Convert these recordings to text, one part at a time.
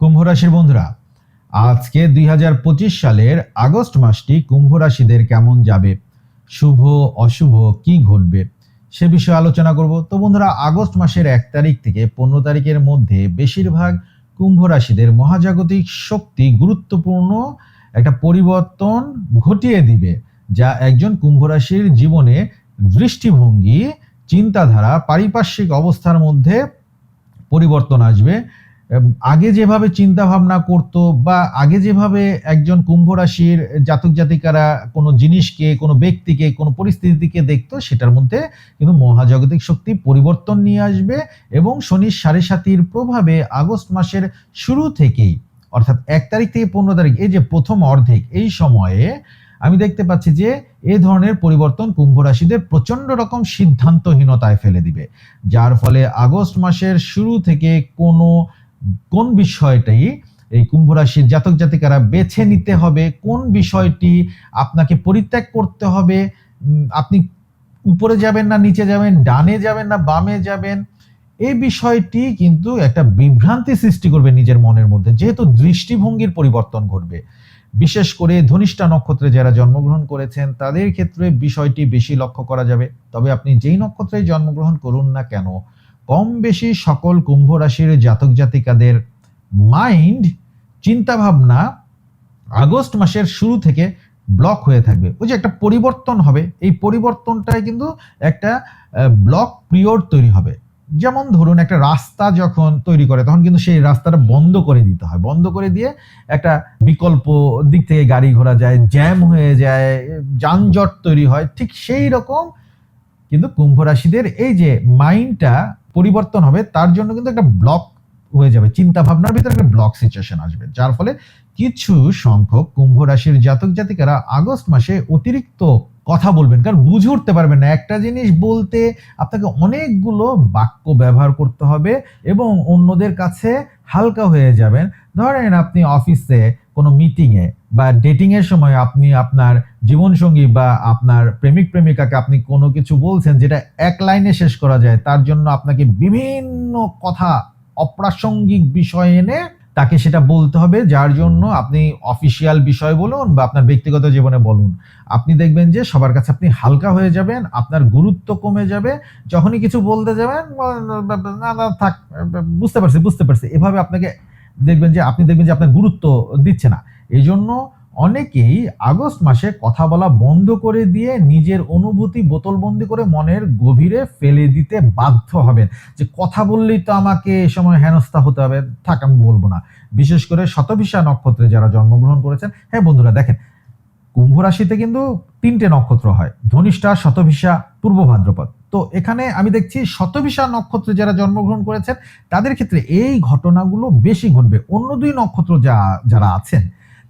কুম্ভ রাশির বন্ধুরা, আজকে দুই হাজার পঁচিশ সালের আগস্ট মাসটি কুম্ভ রাশিদের কেমন যাবে? শুভ, অশুভ, কি ঘটবে? সে বিষয়ে আলোচনা করব। তো বন্ধুরা, আগস্ট মাসের এক তারিখ থেকে পনেরো তারিখের মধ্যে বেশিরভাগ কুম্ভ রাশিদের মহাজাগতিক শক্তি গুরুত্বপূর্ণ একটা পরিবর্তন ঘটিয়ে দিবে, যা একজন কুম্ভ রাশির জীবনে দৃষ্টিভঙ্গি, চিন্তাধারা, পারিপার্শ্বিক অবস্থার মধ্যে পরিবর্তন আসবে। আগে যেভাবে চিন্তা ভাবনা করতো বা আগে যেভাবে একজন কুম্ভ রাশির জাতক জাতিকারা কোনো জিনিসকে, কোনো ব্যক্তিকে, কোনো পরিস্থিতিকে দেখতো, সেটার মধ্যে কিন্তু মহাজাগতিক শক্তি পরিবর্তন নিয়ে আসবে এবং শনির সাড়ে সাতির প্রভাবে আগস্ট মাসের শুরু থেকেই, অর্থাৎ এক তারিখ থেকে পনেরো তারিখ, এই যে প্রথম অর্ধেক, এই সময়ে আমি দেখতে পাচ্ছি যে এ ধরনের পরিবর্তন কুম্ভ রাশিদের প্রচণ্ড রকম সিদ্ধান্তহীনতায় ফেলে দিবে। যার ফলে আগস্ট মাসের শুরু থেকে কোনো কোন বিষয়টাই এই কুম্ভ রাশির জাতক জাতিকারা বেছে নিতে হবে? কোন বিষয়টি আপনাকে পরিত্যাগ করতে হবে? আপনি উপরে যাবেন না, নিচে যাবেন, ডানে যাবেন না, বামে যাবেন? এই বিষয়টি কিন্তু একটা বিভ্রান্তি সৃষ্টি করবে নিজের মনের মধ্যে, যেহেতু দৃষ্টিভঙ্গির পরিবর্তন ঘটবে। বিশেষ করে ধনিষ্ঠা নক্ষত্রে যারা জন্মগ্রহণ করেছেন, তাদের ক্ষেত্রে বিষয়টি বেশি লক্ষ্য করা যাবে। তবে আপনি যেই নক্ষত্রে জন্মগ্রহণ করুন না কেন কম বেশি সকল কুম্ভ রাশির জাতক জাতিকাদের মাইন্ড চিন্তাভাবনা আগস্ট মাসের শুরু থেকে ব্লক হয়ে থাকবে। ওই যে একটা পরিবর্তন হবে। এই পরিবর্তনটায় কিন্তু একটা ব্লক পিরিয়ড তৈরি হবে। যেমন ধরুন একটা রাস্তা যখন তৈরি করে, তখন কিন্তু সেই রাস্তাটা বন্ধ করে দিতে হয়। বন্ধ করে দিয়ে একটা বিকল্প দিক থেকে গাড়ি ঘোড়া যায় জ্যাম হয়ে যায়, যানজট তৈরি হয়। ঠিক সেই রকম কিন্তু কুম্ভ রাশিদের এই যে মাইন্ডটা পরিবর্তন হবে, তার জন্য কিন্তু একটা ব্লক হয়ে যাবে। চিন্তা ভাবনার ভিতরে একটা ব্লক সিচুয়েশন আসবে, যার ফলে কিছু সংখ্যক কুম্ভ রাশির জাতক জাতিকারা আগস্ট মাসে অতিরিক্ত কথা বলবেন, কারণ বুঝে উঠতে পারবেন না। একটা জিনিস বলতে আপনাকে অনেকগুলো বাক্য ব্যবহার করতে হবে এবং অন্যদের কাছে হালকা হয়ে যাবেন। ধরেন আপনি অফিসে কোনো মিটিংয়ে বা ডেটিংয়ের সময় আপনি আপনার জীবনসঙ্গী বা আপনার প্রেমিক, প্রেমিকাকে আপনি কোনো কিছু বলছেন যেটা এক লাইনে শেষ করা যায়, তার জন্য আপনাকে বিভিন্ন কথা, অপ্রাসঙ্গিক বিষয় এনে তাকে সেটা বলতে হবে, যার জন্য আপনি অফিসিয়াল বিষয় বলুন বা আপনার ব্যক্তিগত জীবনে বলুন। আপনি দেখবেন যে সবার কাছে আপনি হালকা হয়ে যাবেন, আপনার গুরুত্ব কমে যাবে, যখনই কিছু বলতে যাবেন, না না, থাক, বুঝতে পারছি বুঝতে পারছি। এভাবে আপনাকে দেখবেন যে আপনি দেখবেন যে আপনার গুরুত্ব দিচ্ছে না। এই জন্য অনেকেই আগস্ট মাসে কথা বলা বন্ধ করে দিয়ে নিজের অনুভূতি বোতলবন্দি করে মনের গভীরে ফেলে দিতে বাধ্য হবেন। যে কথা বললেই তো আমাকে এ সময় হেনস্থা হতে হবে, থাক আমি বলব না। বিশেষ করে শতভিসা নক্ষত্রে যারা জন্মগ্রহণ করেছেন হ্যাঁ বন্ধুরা দেখেন, কুম্ভ রাশিতে কিন্তু তিনটে নক্ষত্র হয়, ধনিষ্ঠা, শতভিসা, পূর্ব ভাদ্রপদ। তো এখানে আমি দেখছি শতভিসা নক্ষত্রে যারা জন্মগ্রহণ করেছেন, তাদের ক্ষেত্রে এই ঘটনাগুলো বেশি ঘটবে। অন্য দুই নক্ষত্র যা, যারা আছেন,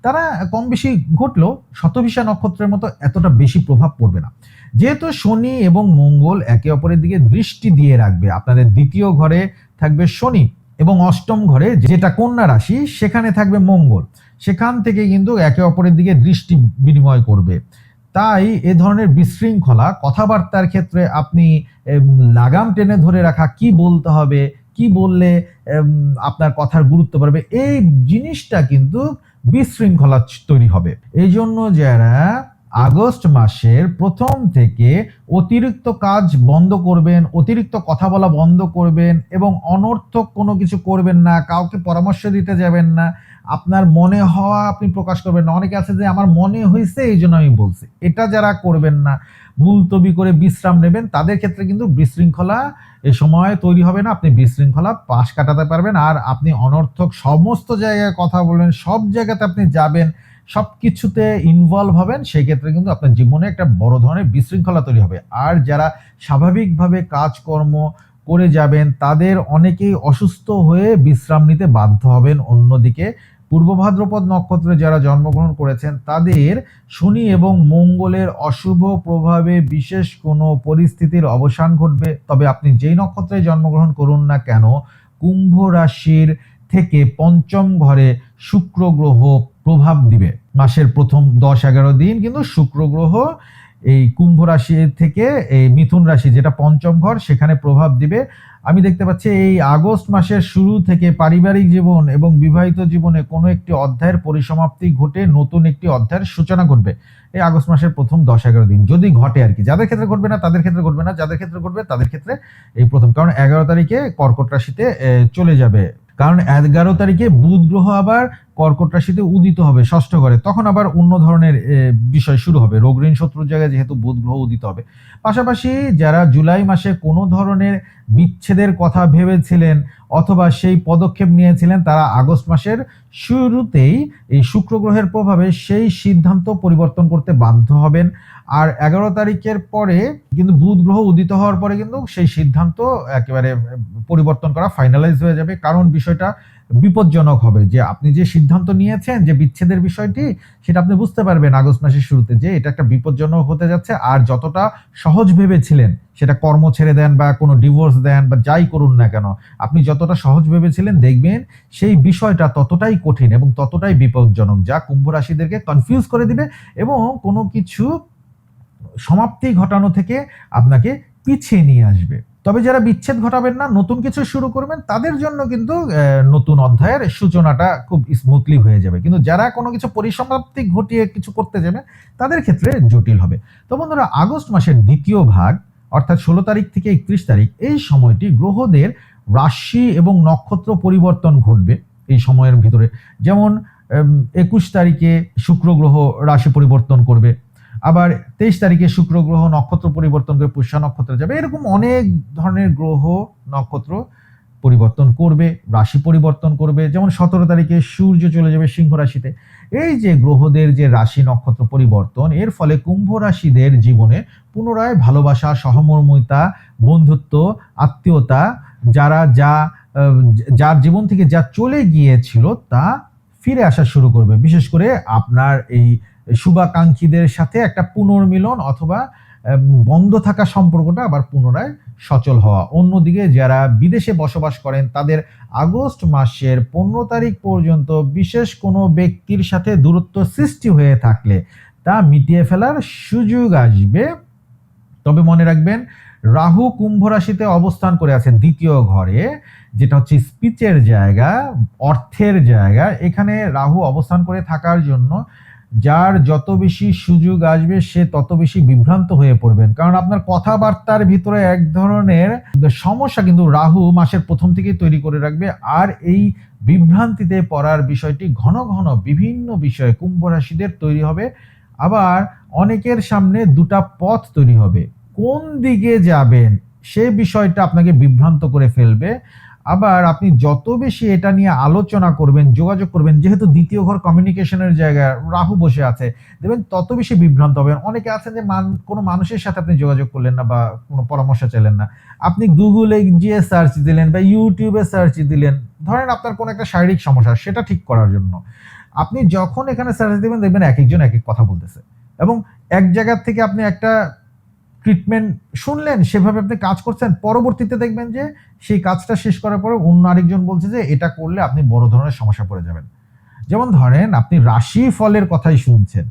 তারা কম বেশি ঘটলেও শতভিসা নক্ষত্রের মতো এতটা বেশি প্রভাব পড়বে না। যেহেতু শনি এবং মঙ্গল একে অপরের দিকে দৃষ্টি দিয়ে রাখবে, আপনাদের দ্বিতীয় ঘরে থাকবে শনি এবং অষ্টম ঘরে যেটা কন্যা রাশি, সেখানে থাকবে মঙ্গল। সেখান থেকে কিন্তু একে অপরের দিকে দৃষ্টি বিনিময় করবে। তাই এ ধরনের বিশৃঙ্খলা কথাবার্তার ক্ষেত্রে আপনি লাগাম টেনে ধরে রাখা, কি বলতে হবে, কি বললে আপনার কথার গুরুত্ব বাড়বে, এই জিনিসটা কিন্তু বিশৃঙ্খলা তৈরি হবে। এই জন্য যারা আগস্ট মাসের প্রথম থেকে অতিরিক্ত কাজ বন্ধ করবেন, অতিরিক্ত কথা বলা বন্ধ করবেন এবং অনর্থক কোনো কিছু করবেন না, কাউকে পরামর্শ দিতে যাবেন না আপনার মনে হওয়া আপনি প্রকাশ করবেন না। অনেকে আছে যে আমার মনে হয়েছে এই জন্য আমি বলছি। এটা যারা করবেন না, মুলতবি করে বিশ্রাম নেবেন, তাদের ক্ষেত্রে কিন্তু বিশৃঙ্খলা এ সময় তৈরি হবে না। আপনি বিশৃঙ্খলা পাশ কাটাতে পারবেন। আর আপনি অনর্থক সমস্ত জায়গায় কথা বলবেন, সব জায়গাতে আপনি যাবেন সব কিছুতে ইনভলভ হবেন সেই ক্ষেত্রে কিন্তু আপনার জীবনে একটা বড় ধরনের বিশৃঙ্খলা তৈরি হবে। আর যারা স্বাভাবিকভাবে কাজকর্ম করে যাবেন, তাদের অনেকেই অসুস্থ হয়ে বিশ্রাম নিতে বাধ্য হবেন। অন্যদিকে পূর্ব ভাদ্রপদ নক্ষত্রে যারা জন্মগ্রহণ করেছেন, তাদের শনি এবং মঙ্গলের অশুভ প্রভাবে বিশেষ কোনো পরিস্থিতির অবসান ঘটবে। তবে আপনি যেই নক্ষত্রে জন্মগ্রহণ করুন না কেন, কুম্ভ রাশির থেকে পঞ্চম ঘরে শুক্র গ্রহ প্রভাব দিবে। মাসের প্রথম দশ এগারো দিন কিন্তু শুক্র গ্রহ এই কুম্ভ রাশি থেকে এই মিথুন রাশি যেটা পঞ্চম ঘর, সেখানে প্রভাব দিবে। আমি দেখতে পাচ্ছি এই আগস্ট মাসের শুরু থেকে পারিবারিক জীবন এবং বিবাহিত জীবনে কোনো একটি অধ্যায়ের পরিসমাপ্তি ঘটে নতুন একটি অধ্যায়ের সূচনা ঘটবে। এই আগস্ট মাসের প্রথম দশ এগারো দিন যদি ঘটে আর কি। যাদের ক্ষেত্রে ঘটবে না, তাদের ক্ষেত্রে ঘটবে না, যাদের ক্ষেত্রে ঘটবে, তাদের ক্ষেত্রে এই প্রথম। কারণ এগারো তারিখে কর্কট রাশিতে চলে যাবে। কারণ এগারো তারিখে বুধ গ্রহ আবার কর্কট রাশিতে উদিত হবে, ষষ্ঠ ঘরে। তখন আবার অন্য ধরনের বিষয় শুরু হবে। রোগ, ঋণ, শত্রুর জায়গায় যেহেতু বুধ গ্রহ উদিত হবে। পাশাপাশি যারা জুলাই মাসে কোনো ধরনের বিচ্ছেদের কথা ভেবেছিলেন অথবা সেই পদক্ষেপ নিয়েছিলেন, তারা আগস্ট মাসের শুরুতেই এই শুক্র গ্রহের প্রভাবে সেই সিদ্ধান্ত পরিবর্তন করতে বাধ্য হবেন। আর এগারো তারিখের পরে কিন্তু বুধ গ্রহ উদিত হওয়ার পরে কিন্তু সেই সিদ্ধান্ত একেবারে পরিবর্তন করা ফাইনালাইজ হয়ে যাবে। কারণ বিষয়টা বিপজ্জনক হবে। যে আপনি যে সিদ্ধান্ত নিয়েছেন যে বিচ্ছেদের বিষয়টি, সেটা আপনি বুঝতে পারবেন আগস্ট মাসের শুরুতে যে এটা একটা বিপজ্জনক হতে যাচ্ছে আর যতটা সহজ ভেবেছিলেন, সেটা কর্ম ছেড়ে দেন বা কোনো ডিভোর্স দেন বা যাই করুন না কেন, আপনি যতটা সহজ ভেবেছিলেন দেখবেন সেই বিষয়টা ততটাই কঠিন এবং ততটাই বিপজ্জনক যা কুম্ভ রাশিদেরকে কনফিউজ করে দিবে এবং কোনো কিছু সমাপ্তি ঘটানো থেকে আপনাকে পিছিয়ে নিয়ে আসবে। তবে যারা বিচ্ছেদ ঘটাবেন না, নতুন কিছু শুরু করবেন, তাদের জন্য কিন্তু নতুন অধ্যায়ের সূচনাটা খুব স্মুথলি হয়ে যাবে। কিন্তু যারা কোনো কিছু পরিসমাপ্তি ঘটিয়ে কিছু করতে যাবে, তাদের ক্ষেত্রে জটিল হবে। তো বন্ধুরা, আগস্ট মাসের দ্বিতীয় ভাগ, অর্থাৎ ষোলো তারিখ থেকে একত্রিশ তারিখ, এই সময়টি গ্রহদের রাশি এবং নক্ষত্র পরিবর্তন ঘটবে এই সময়ের ভিতরে। যেমন একুশ তারিখে শুক্র গ্রহ রাশি পরিবর্তন করবে আবার তেইশ তারিখে শুক্র গ্রহ নক্ষত্র পরিবর্তন করে পুষ্যা নক্ষত্রে যাবে। এরকম অনেক ধরনের গ্রহ নক্ষত্র পরিবর্তন করবে, রাশি পরিবর্তন করবে। যেমন সতেরো তারিখে সূর্য চলে যাবে সিংহ রাশিতে। এই যে গ্রহদের যে রাশি নক্ষত্র পরিবর্তন, এর ফলে কুম্ভ রাশিদের জীবনে পুনরায় ভালোবাসা, সহমর্মিতা, বন্ধুত্ব, আত্মীয়তা, যারা যা যার জীবন থেকে যা চলে গিয়েছিল তা ফিরে আসা শুরু করবে। বিশেষ করে আপনার এই শুভাকাঙ্ক্ষীদের সাথে একটা পুনর্মিলন অথবা বন্ধ থাকা সম্পর্কটা আবার পুনরায় সচল হওয়া। অন্যদিকে যারা বিদেশে বসবাস করেন, তাদের আগস্ট মাসের পনেরো তারিখ পর্যন্ত বিশেষ কোনো ব্যক্তির সাথে দূরত্ব সৃষ্টি হয়ে থাকলে তা মিটিয়ে ফেলার সুযোগ আসবে। তবে মনে রাখবেন, রাহু কুম্ভ রাশিতে অবস্থান করে আছেন দ্বিতীয় ঘরে, যেটা হচ্ছে স্পিচের জায়গা, অর্থের জায়গা। এখানে রাহু অবস্থান করে থাকার জন্য যার যত বেশি সুযোগ আসবে, সে তত বেশি বিভ্রান্ত হয়ে পড়বেন। কারণ আপনার কথাবার্তার ভিতরে এক ধরনের সমস্যা কিন্তু রাহু মাসের প্রথম থেকেই তৈরি করে রাখবে। আর এই বিভ্রান্তিতে পড়ার বিষয়টি ঘন ঘন বিভিন্ন বিষয়ে কুম্ভ রাশিদের তৈরি হবে। আবার অনেকের সামনে দুটা পথ তৈরি হবে। কোন দিকে যাবেন, সে বিষয়টা আপনাকে বিভ্রান্ত করে ফেলবে। আবার আপনি যত বেশি এটা নিয়ে আলোচনা করবেন, যোগাযোগ করবেন, যেহেতু দ্বিতীয় ঘর কমিউনিকেশনের জায়গায় রাহু বসে আছে, দেখবেন তত বেশি বিভ্রান্ত হবেন। অনেকে আছেন যে মান, কোনো মানুষের সাথে আপনি যোগাযোগ করলেন না বা কোনো পরামর্শ চাইলেন না। আপনি গুগলে গিয়ে সার্চ দিলেন বা ইউটিউবে সার্চ দিলেন, ধরেন আপনার কোনো একটা শারীরিক সমস্যা, সেটা ঠিক করার জন্য। আপনি যখন এখানে সার্চ দেবেন, দেখবেন এক একজন এক এক কথা বলতেছে। এবং এক জায়গা থেকে আপনি একটা ট্রিটমেন্ট শুনলেন, সেভাবে আপনি কাজ করছেন, পরবর্তীতে দেখবেন যে সেই কাজটা শেষ করার পরে অন্য আরেকজন বলছে যে এটা করলে আপনি বড় ধরনের সমস্যা পড়ে যাবেন। যেমন ধরেন, আপনি রাশি ফলের কথাই শুনছেন।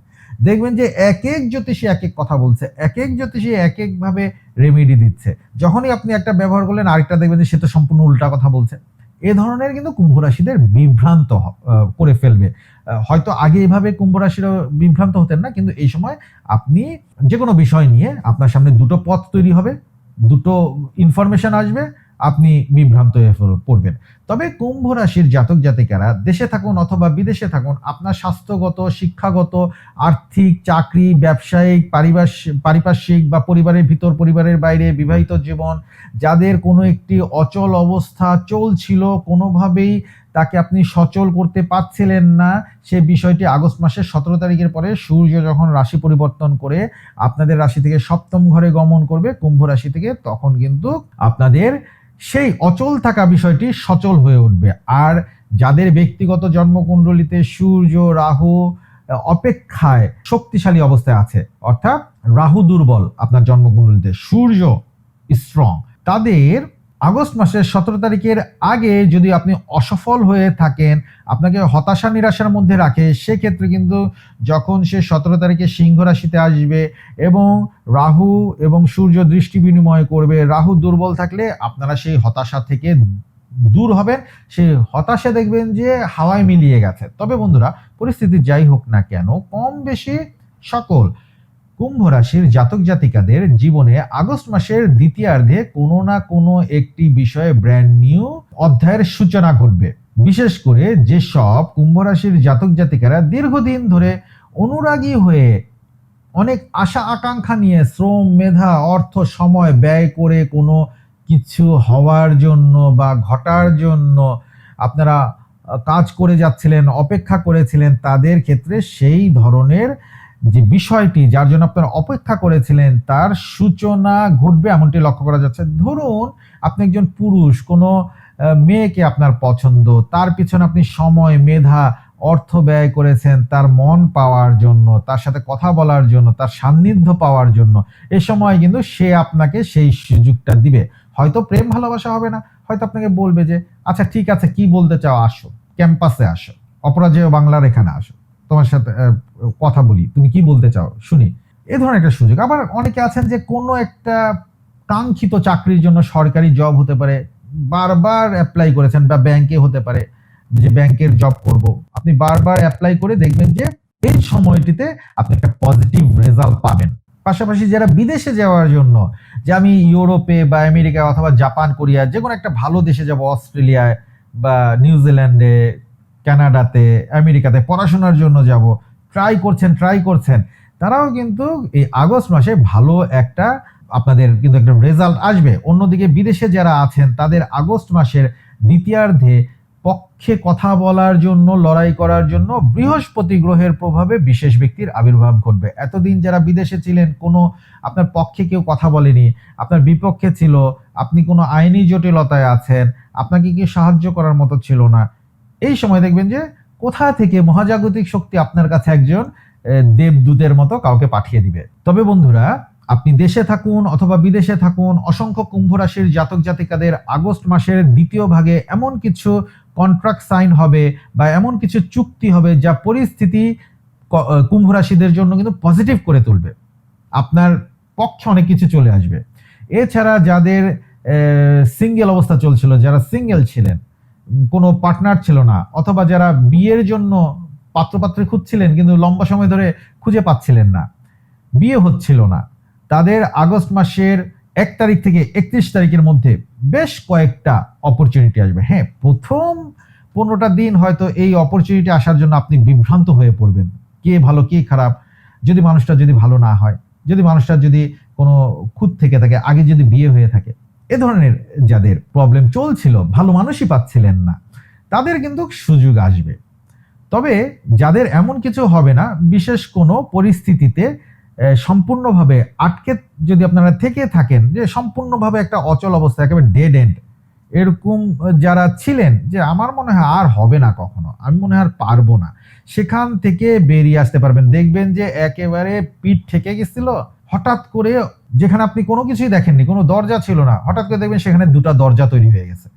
দেখবেন যে এক এক জ্যোতিষী এক এক কথা বলছে, এক এক জ্যোতিষী এক এক ভাবে রেমেডি দিচ্ছে। যখনই আপনি একটা ব্যবহার করলেন, আরেকটা দেখবেন যে সে তো সম্পূর্ণ উল্টা কথা বলছে। এ ধরনের কিন্তু কুম্ভ রাশিদের বিভ্রান্ত করে ফেলবে। হয়তো আগে এভাবে কুম্ভ রাশিরা বিভ্রান্ত হতেন না, কিন্তু এই সময় আপনি যে কোনো বিষয় নিয়ে আপনার সামনে দুটো পথ তৈরি হবে, দুটো ইনফরমেশন আসবে আপনি বিভ্রান্ত হয়ে পড়বেন। তবে কুম্ভ রাশির জাতক জাতিকারা দেশে থাকুন অথবা বিদেশে থাকুন, আপনার স্বাস্থ্যগত, শিক্ষাগত, আর্থিক, চাকরি, ব্যবসায়িক পারিপার্শ্বিক পারিপার্শ্বিক বা পরিবারের ভিতর, পরিবারের বাইরে, বিবাহিত জীবন, যাদের কোনো একটি অচল অবস্থা চলছিল কোনোভাবেই তাকে আপনি সচল করতে পারছিলেন না, সে বিষয়টি আগস্ট মাসের সতেরো তারিখের পরে সূর্য যখন রাশি পরিবর্তন করে আপনাদের রাশি থেকে সপ্তম ঘরে গমন করবে, কুম্ভ রাশি থেকে, তখন কিন্তু আপনাদের সেই অচল থাকা বিষয়টি সচল হয়ে উঠবে। আর যাদের ব্যক্তিগত জন্মকুণ্ডলিতে সূর্য, রাহু অপেক্ষায় শক্তিশালী অবস্থায় আছে, অর্থাৎ রাহু দুর্বল আপনার জন্মকুণ্ডলিতে, সূর্য স্ট্রং তাদের আগস্ট মাসের সতেরো তারিখের আগে যদি আপনি অসফল হয়ে থাকেন, আপনাকে হতাশা, নিরাশার মধ্যে রাখে, সেক্ষেত্রে কিন্তু যখন সে সতেরো তারিখে সিংহ রাশিতে আসবে এবং রাহু এবং সূর্য দৃষ্টি বিনিময় করবে, রাহু দুর্বল থাকলে আপনারা সেই হতাশা থেকে দূর হবেন। সেই হতাশা দেখবেন যে হাওয়ায় মিলিয়ে গেছে। তবে বন্ধুরা, পরিস্থিতি যাই হোক না কেন, কম বেশি সকল কুম্ভ রাশির জাতক জাতিকাদের জীবনে আগস্ট মাসের দ্বিতীয়ার্ধে কোনো না কোনো একটি বিষয়ে ব্র্যান্ড নিউ অধ্যায়ের সূচনা ঘটবে। বিশেষ করে যেসব কুম্ভ রাশির জাতক জাতিকারা দীর্ঘদিন ধরে অনুরাগী হয়ে অনেক আশা আকাঙ্ক্ষা নিয়ে শ্রম, মেধা, অর্থ, সময় ব্যয় করে কোনো কিছু হওয়ার জন্য বা ঘটার জন্য আপনারা কাজ করে যাচ্ছিলেন, অপেক্ষা করেছিলেন, তাদের ক্ষেত্রে সেই ধরনের যে বিষয়টি যার জন্য আপনারা অপেক্ষা করেছিলেন, তার সূচনা ঘটবে এমনটি লক্ষ্য করা যাচ্ছে। ধরুন, আপনি একজন পুরুষ, কোনো মেয়েকে আপনার পছন্দ, তার পিছনে আপনি সময়, মেধা, অর্থ ব্যয় করেছেন, তার মন পাওয়ার জন্য, তার সাথে কথা বলার জন্য, তার সান্নিধ্য পাওয়ার জন্য, এ সময় কিন্তু সে আপনাকে সেই সুযোগটা দিবে। হয়তো প্রেম ভালোবাসা হবে না, হয়তো আপনাকে বলবে যে আচ্ছা ঠিক আছে, কি বলতে চাও? আসো, ক্যাম্পাসে আসো, অপরাজেয় বাংলার এখানে আসো। তোমার সাথে কথা বলি। তুমি কি বলতে চাও? শুনি। এ ধরনের একটা সুযোগ। আবার অনেকে আছেন যে কোনো একটা কাঙ্ক্ষিত চাকরির জন্য সরকারি জব হতে পারে, বারবার অ্যাপ্লাই করেছেন বা ব্যাংকে হতে পারে যে ব্যাংকের জব করব। আপনি বারবার অ্যাপ্লাই করে দেখবেন যে এই সময়টিতে আপনি একটা পজিটিভ রেজাল্ট পাবেন। পাশাপাশি যারা বিদেশে যাওয়ার জন্য, যে আমি ইউরোপে বা আমেরিকা অথবা জাপান, কোরিয়া, যে কোনো একটা ভালো দেশে যাব, অস্ট্রেলিয়ায় বা নিউজিল্যান্ডে কানাডাতে, আমেরিকাতে পড়াশোনার জন্য যাব। ট্রাই করছেন ট্রাই করছেন। তারাও কিন্তু এই আগস্ট মাসে ভালো একটা আপনাদের কিন্তু একটা রেজাল্ট আসবে। অন্যদিকে বিদেশে যারা আছেন, তাদের আগস্ট মাসের দ্বিতীয়ার্ধে পক্ষে কথা বলার জন্য, লড়াই করার জন্য বৃহস্পতি গ্রহের প্রভাবে বিশেষ ব্যক্তির আবির্ভাব ঘটবে। এতদিন যারা বিদেশে ছিলেন, কোনো আপনার পক্ষে কেউ কথা বলেনি, আপনার বিপক্ষে ছিল, আপনি কোনো আইনি জটিলতায় আছেন, আপনাকে কি সাহায্য করার মতো ছিল না। এই সময় দেখবেন যে কোথা থেকে মহাজাগতিক শক্তি আপনার কাছে একজন দেবদূতের মতো কাউকে পাঠিয়ে দিবে। তবে বন্ধুরা, আপনি দেশে থাকুন অথবা বিদেশে থাকুন, অসংখ্য কুম্ভ রাশির জাতক জাতিকাদের আগস্ট মাসের দ্বিতীয় ভাগে এমন কিছু কন্ট্রাক্ট সাইন হবে বা এমন কিছু চুক্তি হবে যা পরিস্থিতি কুম্ভ রাশিদের জন্য কিন্তু পজিটিভ করে তুলবে। আপনার পক্ষে অনেক কিছু চলে আসবে। এছাড়া যাদের সিঙ্গেল অবস্থা চলছিল, যারা সিঙ্গেল ছিলেন কোনো পার্টনার ছিল না, অথবা যারা বিয়ের জন্য পাত্রপাত্রী খুঁজছিলেন কিন্তু লম্বা সময় ধরে খুঁজে পাচ্ছিলেন না। বিয়ে হচ্ছিল না। তাদের আগস্ট মাসের এক তারিখ থেকে একত্রিশ তারিখের মধ্যে বেশ কয়েকটা অপরচুনিটি আসবে। হ্যাঁ প্রথম পনেরোটা দিন হয়তো এই অপরচুনিটি আসার জন্য আপনি বিভ্রান্ত হয়ে পড়বেন। কে ভালো, কে খারাপ? যদি মানুষটা যদি ভালো না হয়, যদি মানুষটা যদি কোনো খুদ থেকে থাকে, আগে যদি বিয়ে হয়ে থাকে এ ধরনের যাদের প্রবলেম চলছিল, ভালো মানুষই পাচ্ছিলেন না। তাদের কিন্তু সুযোগ আসবে। তবে যাদের এমন কিছু হবে না, বিশেষ কোনো পরিস্থিতিতে সম্পূর্ণভাবে আটকে যদি আপনারা থেকে থাকেন, যে সম্পূর্ণভাবে একটা অচল অবস্থা, একেবারে ডেড এন্ড এরকম যারা ছিলেন, যে আমার মনে হয় আর হবে না কখনো, আমি মনে হয় আর পারব না। সেখান থেকে বেরিয়ে আসতে পারবেন। দেখবেন যে একেবারে পিঠ ঠেকে গেছিল হঠাৎ করে যেখানে আপনি কোনো কিছুই দেখেননি, কোনো দরজা ছিল না, হঠাৎ করে দেখবেন সেখানে দুটো দরজা তৈরি হয়ে গেছে।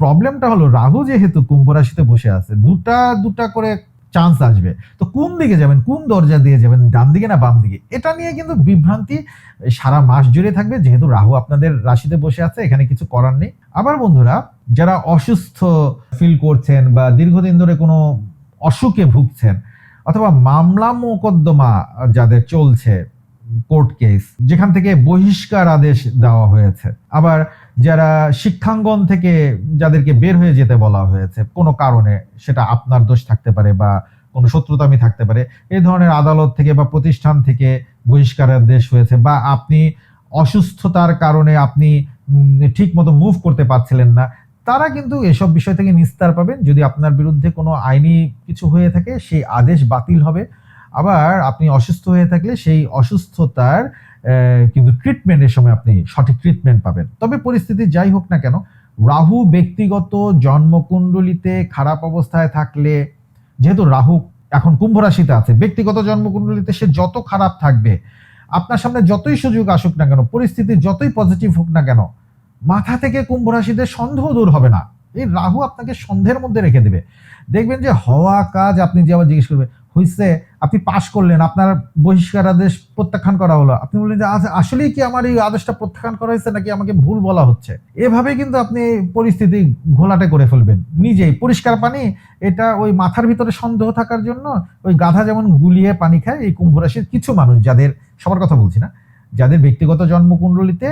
প্রবলেমটা হলো, রাহু যেহেতু কুম্ভ রাশিতে বসে আছে, দুটা দুটা করে চান্স আসবে। তো কোন দিকে যাবেন? কোন দরজা দিয়ে যাবেন? ডান দিকে না বাম দিকে? এটা নিয়ে কিন্তু বিভ্রান্তি সারা মাস জুড়ে থাকবে, যেহেতু রাহু আপনাদের রাশিতে বসে আছে, এখানে কিছু করার নেই। আবার বন্ধুরা, যারা অসুস্থ ফিল করছেন বা দীর্ঘদিন ধরে কোনো অসুখে ভুগছেন, অথবা মামলা মোকদ্দমা যাদের চলছে কোর্ট কেস, যেখান থেকে বহিষ্কার আদেশ দেওয়া হয়েছে। আবার যারা শিক্ষাঙ্গন থেকে যাদেরকে বের হয়ে যেতে বলা হয়েছে, কোনো কারণে সেটা আপনার দোষ থাকতে পারে বা কোনো শত্রুতামি থাকতে পারে, এই ধরনের আদালত থেকে বা প্রতিষ্ঠান থেকে বহিষ্কারের আদেশ হয়েছে বা আপনি অসুস্থতার কারণে আপনি ঠিক মতো মুভ করতে পারছিলেন না, তারা কিন্তু এসব বিষয় থেকে নিস্তার পাবেন। যদি আপনার বিরুদ্ধে কোনো আইনি কিছু হয়ে থাকে, সেই আদেশ বাতিল হবে। আবার আপনি অসুস্থ হয়ে থাকলে সেই অসুস্থতার কিন্তু ট্রিটমেন্টের সময় আপনি সঠিক ট্রিটমেন্ট পাবেন। তবে পরিস্থিতি যাই হোক না কেন, রাহু ব্যক্তিগত জন্মকুণ্ডলিতে খারাপ অবস্থায় থাকলে, যেহেতু রাহু এখন কুম্ভ রাশিতে আছে, ব্যক্তিগত জন্মকুণ্ডলিতে সে যত খারাপ থাকবে, আপনার সামনে যতই সুযোগ আসুক না কেন, পরিস্থিতি যতই পজিটিভ হোক না কেন, মাথা থেকে কুম্ভ রাশিদের সন্দেহ দূর হবে না। এই রাহু আপনাকে সন্দেহের মধ্যে রেখে দেবে। দেখবেন যে হওয়া কাজ আপনি যে আবার জিজ্ঞেস করবেন হইছে আপনি পাশ করলেন আপনার বহিষ্কার আদেশ প্রত্যাখ্যান করা হলো। আপনি বললেন যে আচ্ছা, আসলেই কি আমার এই আদেশটা প্রত্যাখ্যান করা হয়েছে নাকি আমাকে ভুল বলা হচ্ছে? এভাবে কিন্তু আপনি পরিস্থিতি ঘোলাটে করে ফেলবেন। নিজেই পরিষ্কার পানি এটা ওই মাথার ভিতরে সন্দেহ থাকার জন্য ওই গাধা যেমন গুলিয়ে পানি খায় এই কুম্ভ রাশির কিছু মানুষ যাদের সবার কথা বলছি না যাদের ব্যক্তিগত জন্মকুণ্ডলিতে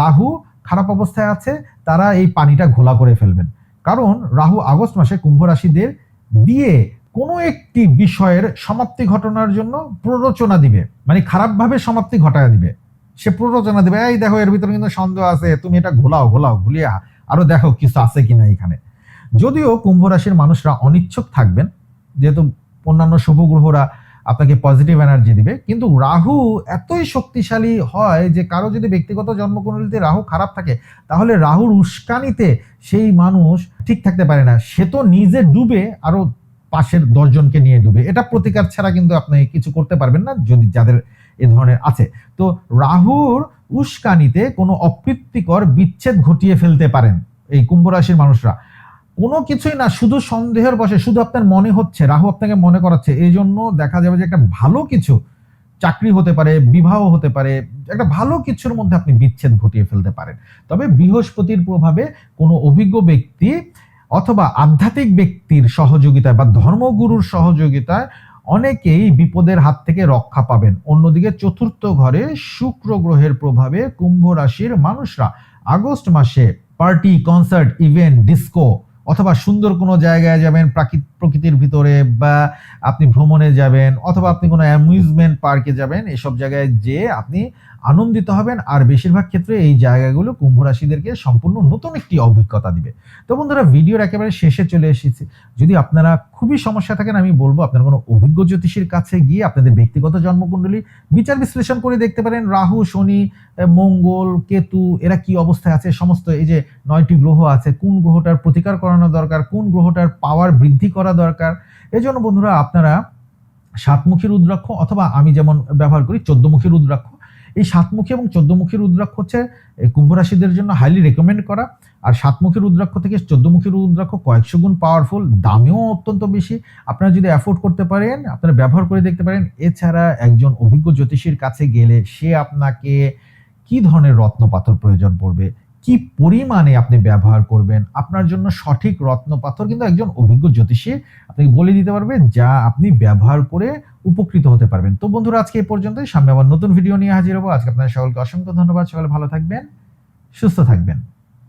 রাহু খারাপ অবস্থায় আছে তারা এই পানিটা ঘোলা করে ফেলবেন। কারণ রাহু আগস্ট মাসে কুম্ভ রাশিদের দিয়ে কোনো একটি বিষয়ের সমাপ্তি ঘটনার জন্য প্ররোচনা দিবে। মানে খারাপভাবে সমাপ্তি ঘটায় দিবে। সে প্ররোচনা দিবে, এই দেখো, এর ভিতরে কিন্তু সন্দেহ আছে, তুমি এটা ঘোলাও ঘোলাও, ঘুলিয়ে আরও দেখো কিছু আছে কিনা এখানে। যদিও কুম্ভ রাশির মানুষরা অনিচ্ছুক থাকবেন, যেহেতু অন্যান্য শুভ গ্রহরা আপনাকে পজিটিভ এনার্জি দিবে, কিন্তু রাহু এতই শক্তিশালী হয় যে কারও যদি ব্যক্তিগত জন্মকুণ্ডলিতে রাহু খারাপ থাকে, তাহলে রাহুর উস্কানিতে সেই মানুষ ঠিক থাকতে পারে না। সে তো নিজে ডুবে আরও পাশের দশজনকে নিয়ে ডুবে। এটা প্রতিকার ছাড়া কিন্তু আপনি কিছু করতে পারবেন না, যদি যাদের এ ধরনের আছে। তো রাহুর উস্কানিতে কোনো অপ্রীতিকর বিচ্ছেদ ঘটিয়ে ফেলতে পারেন এই কুম্ভ রাশির মানুষরা। কোনো কিছুই না, শুধু সন্দেহের বসে শুধু আপনার মনে হচ্ছে, রাহু আপনাকে মনে করাচ্ছে এই জন্য দেখা যাবে যে একটা ভালো কিছু চাকরি হতে পারে, বিবাহ হতে পারে, একটা ভালো কিছুর মধ্যে আপনি বিচ্ছেদ ঘটিয়ে ফেলতে পারেন। তবে বৃহস্পতির প্রভাবে কোনো অভিজ্ঞ ব্যক্তি অথবা আধ্যাত্মিক ব্যক্তির সহযোগিতায় বা ধর্মগুরুর সহযোগিতায় অনেকেই বিপদের হাত থেকে রক্ষা পাবেন। অন্যদিকে চতুর্থ ঘরে শুক্র গ্রহের প্রভাবে কুম্ভ রাশির মানুষরা আগস্ট মাসে পার্টি, কনসার্ট, ইভেন্ট, ডিস্কো অথবা সুন্দর কোনো জায়গায় যাবেন প্রাকৃত- প্রকৃতির ভিতরে, বা আপনি ভ্রমণে যাবেন, অথবা আপনি কোনো অ্যামিউজমেন্ট পার্কে যাবেন, এসব জায়গায় যেয়ে আপনি আনন্দিত হবেন, আর বেশিরভাগ ক্ষেত্রে এই জায়গাগুলো কুম্ভ রাশিদেরকে সম্পূর্ণ নতুন একটি অভিজ্ঞতা দিবে। তো বন্ধুরা ভিডিওর একেবারে শেষে চলে এসেছি। যদি আপনারা খুবই সমস্যা থাকেন, আমি বলব আপনারা কোনো অভিজ্ঞ জ্যোতিষীর কাছে গিয়ে আপনাদের ব্যক্তিগত জন্মকুণ্ডলী বিচার বিশ্লেষণ করে দেখতে পারেন। রাহু, শনি মঙ্গল, কেতু, এরা কি অবস্থায় আছে? সমস্ত এই যে নয়টি গ্রহ আছে, কোন গ্রহটার প্রতিকার করানো দরকার, কোন গ্রহটার পাওয়ার বৃদ্ধি করা দরকার। এই জন্য বন্ধুরা আপনারা সাতমুখী রুদ্রাক্ষ অথবা আমি যেমন ব্যবহার করি চোদ্দমুখী রুদ্রাক্ষ, এই সাতমুখী এবং চোদ্দমুখী রুদ্রাক্ষ হচ্ছে কুম্ভ রাশিদের জন্য হাইলি রেকমেন্ড করা। আর সাতমুখী রুদ্রাক্ষ থেকে চোদ্দমুখী রুদ্রাক্ষ কয়েকশো গুণ পাওয়ারফুল দামেও অত্যন্ত বেশি। আপনারা যদি অ্যাফোর্ড করতে পারেন, আপনারা ব্যবহার করে দেখতে পারেন, এছাড়া একজন অভিজ্ঞ জ্যোতিষীর কাছে গেলে সে আপনাকে কি ধরনের রত্ন পাথর প্রয়োজন পড়বে কি পরিমাণে আপনি ব্যবহার করবেন? আপনার জন্য সঠিক রত্ন পাথর কিন্তু একজন অভিজ্ঞ জ্যোতিষী আপনাকে বলে দিতে পারবে যা আপনি ব্যবহার করে উপকৃত হতে পারবেন। তো বন্ধুরা, আজকে এই পর্যন্তই। সামনে আবার নতুন ভিডিও নিয়ে হাজির হব। আজকে আপনার সকলকে অসংখ্য ধন্যবাদ। সকলে ভালো থাকবেন, সুস্থ থাকবেন।